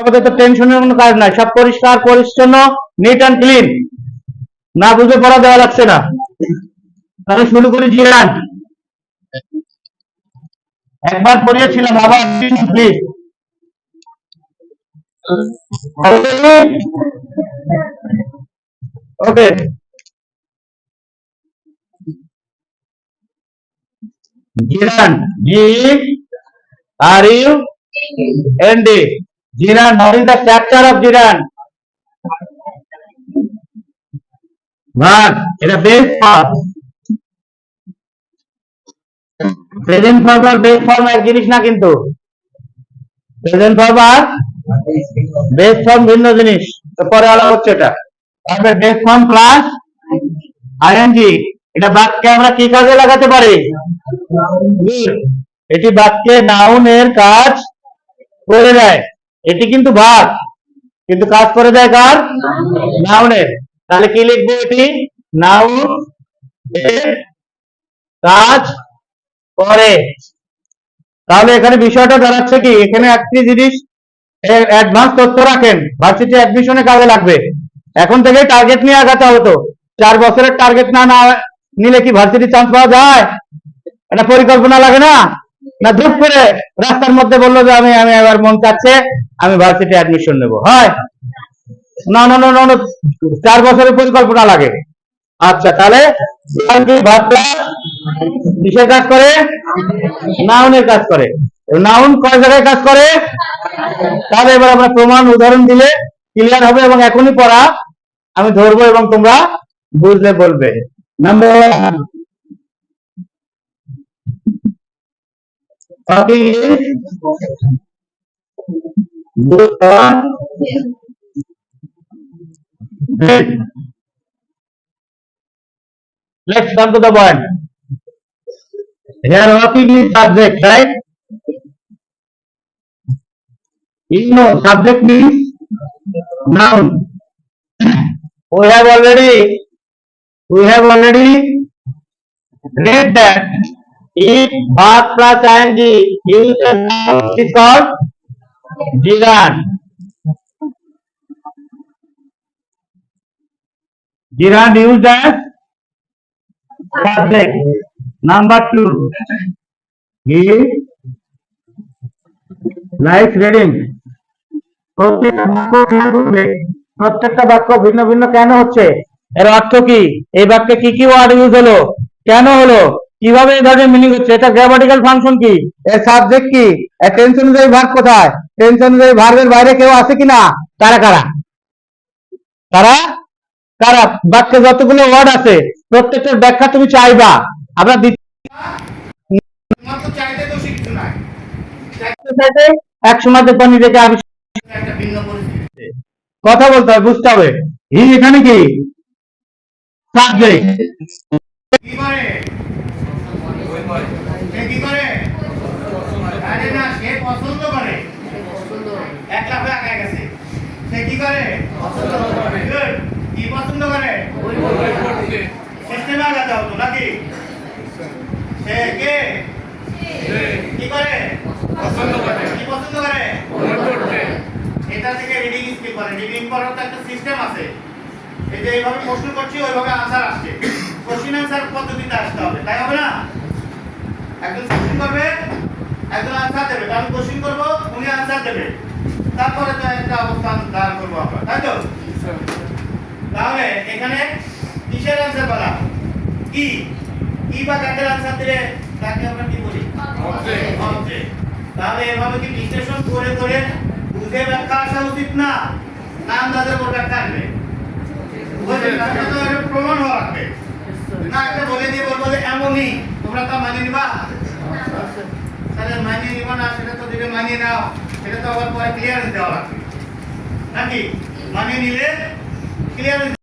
আমাদের তো টেনশনের কোনো কাজ নাই। সব পরিষ্কার, পরিচ্ছন্ন নিট অ্যান্ড ক্লিন না বুঝে পড়া দেওয়া লাগছে না। তাহলে শুরু করি জিরান একবার পড়িয়েছিলাম, আবার please okay gerund G R U? N gerund what is the structure of gerund ভাগ এটা বেস ফর্ম প্রেজেন্ট ফর্ম আর বেস ফর্ম এক জিনিস না কিন্তু। প্রেজেন্ট ফর্ম আর বেস ফর্ম ভিন্ন জিনিস। তো পরে আলাদা হচ্ছে এটা। তারপরে বেস ফর্ম প্লাস আইএনজি এটা বাক্যে আমরা কি কাজে লাগাতে পারি? এটি বাক্যে নাউনের কাজ করে দেয়। এটি কিন্তু ভাগ। কিন্তু কাজ করে দেয় কার? নাউনের। তাহলে কি লিখব এটি? নাউন কাজ করে। তাহলে এখানে বিষয়টা দাঁড়াচ্ছে কি? এখানে একটি জিনিস অ্যাডভান্স তথ্য রাখেন। ভার্সিটি অ্যাডমিশনে কাজে লাগবে। এখন থেকে টার্গেট নিয়ে আগাতে হবে তো। চার বছরের টার্গেট না নিলে কি ভার্সিটি চান্স পাওয়া যায়? একটা পরিকল্পনা লাগে না? না ধূপ করে রাস্তার মধ্যে বলল যে আমি আমি এবার মন চাচ্ছে আমি ভার্সিটি অ্যাডমিশন নেব। হয়? না না না না চার বছরের পরিকল্পনা লাগে। আচ্ছা তাহলে কিসের কাজ করে? নাউনের কাজ করে। নাউন কয় জায়গায় কাজ করে? তাহলে এবার আমরা প্রমাণ, উদাহরণ দিলে ক্লিয়ার হবে এবং এখনই পড়া, আমি ধরবো এবং তোমরা বুঝলে বলবে। Number Let's come to the point. Here walking is subject, right? You know, subject means noun. We have already, we have already read that if verb plus ing use a noun it is called jiran. Jiran used as subject. Number two, he likes reading. প্রত্যেকটা বাক্য ভিন্ন ভিন্ন কেন হচ্ছে এর অর্থ কি এই বাক্যে কি কি ওয়ার্ড ইউজ হলো কেন হলো কীভাবে এই ধরনের মিনিং হচ্ছে? এটা গ্রামাটিক্যাল ফাংশন কি? এর সাবজেক্ট কি? এর টেন্স অনুযায়ী ভার্ব কোথায়? টেন্স অনুযায়ী ভার্বের বাইরে কেউ আছে কিনা? কারা কারা? কারা? কারা? বাক্যে যতগুলো ওয়ার্ড আছে প্রত্যেকটার ব্যাখ্যা তুমি চাইবা। আমরা দিচ্ছি মাত্র চাইতে তো শিখতে নাই। চাইতে এক সময় দেখবা নিজেকে আমি একটা ভিন্ন পরিস্থিতি। কথা বলতে হবে বুঝতে হবে। হি এখানে কি? সাবজেক্ট সে কি করে? আরে না সে পছন্দ করে। এক লাফে আগে গেছে। সে কি করে. কি পছন্দ করে? সিস্টেমে আগাতে হতো নাকি? সে কে? কি করে? কি পছন্দ করে? এটা থেকে রিডিং স্কিল করে। রিডিং করার তো একটা সিস্টেম আছে। এই যে এইভাবে প্রশ্ন করছি ওইভাবে আনসার আসছে। কোশ্চিন আনসার পদ্ধতিতে আসতে হবে। তাই হবে না? করবে একজন আনসার দেবে? আমি কোশ্চিন করব উনি আনসার দেবে। তারপরে তো একটা অবস্থান দাঁড় করব আমরা তাই তো? তাহলে এখানে কিসের আনসার বলা? কি? কি বা কাকের আনসার দিলে তাকে আমরা কি বলি. তাহলে এভাবে কি বিশ্লেষণ করে করে বুঝে ব্যাখ্যা আসা উচিত না? না আন্দাজের উপর ব্যাখ্যা আসবে প্রমাণ হওয়া লাগবে। না একটা বলে দিয়ে বলব যে এমনই তোমরা তা মানিয়ে নিবা। তাহলে মানিয়ে নিব না, সেটা তো দিলে মানিয়ে নাও, সেটা তো আবার পরে ক্লিয়ারেন্স দেওয়া লাগবে। নাকি? মানিয়ে নিলে ক্লিয়ারেন্স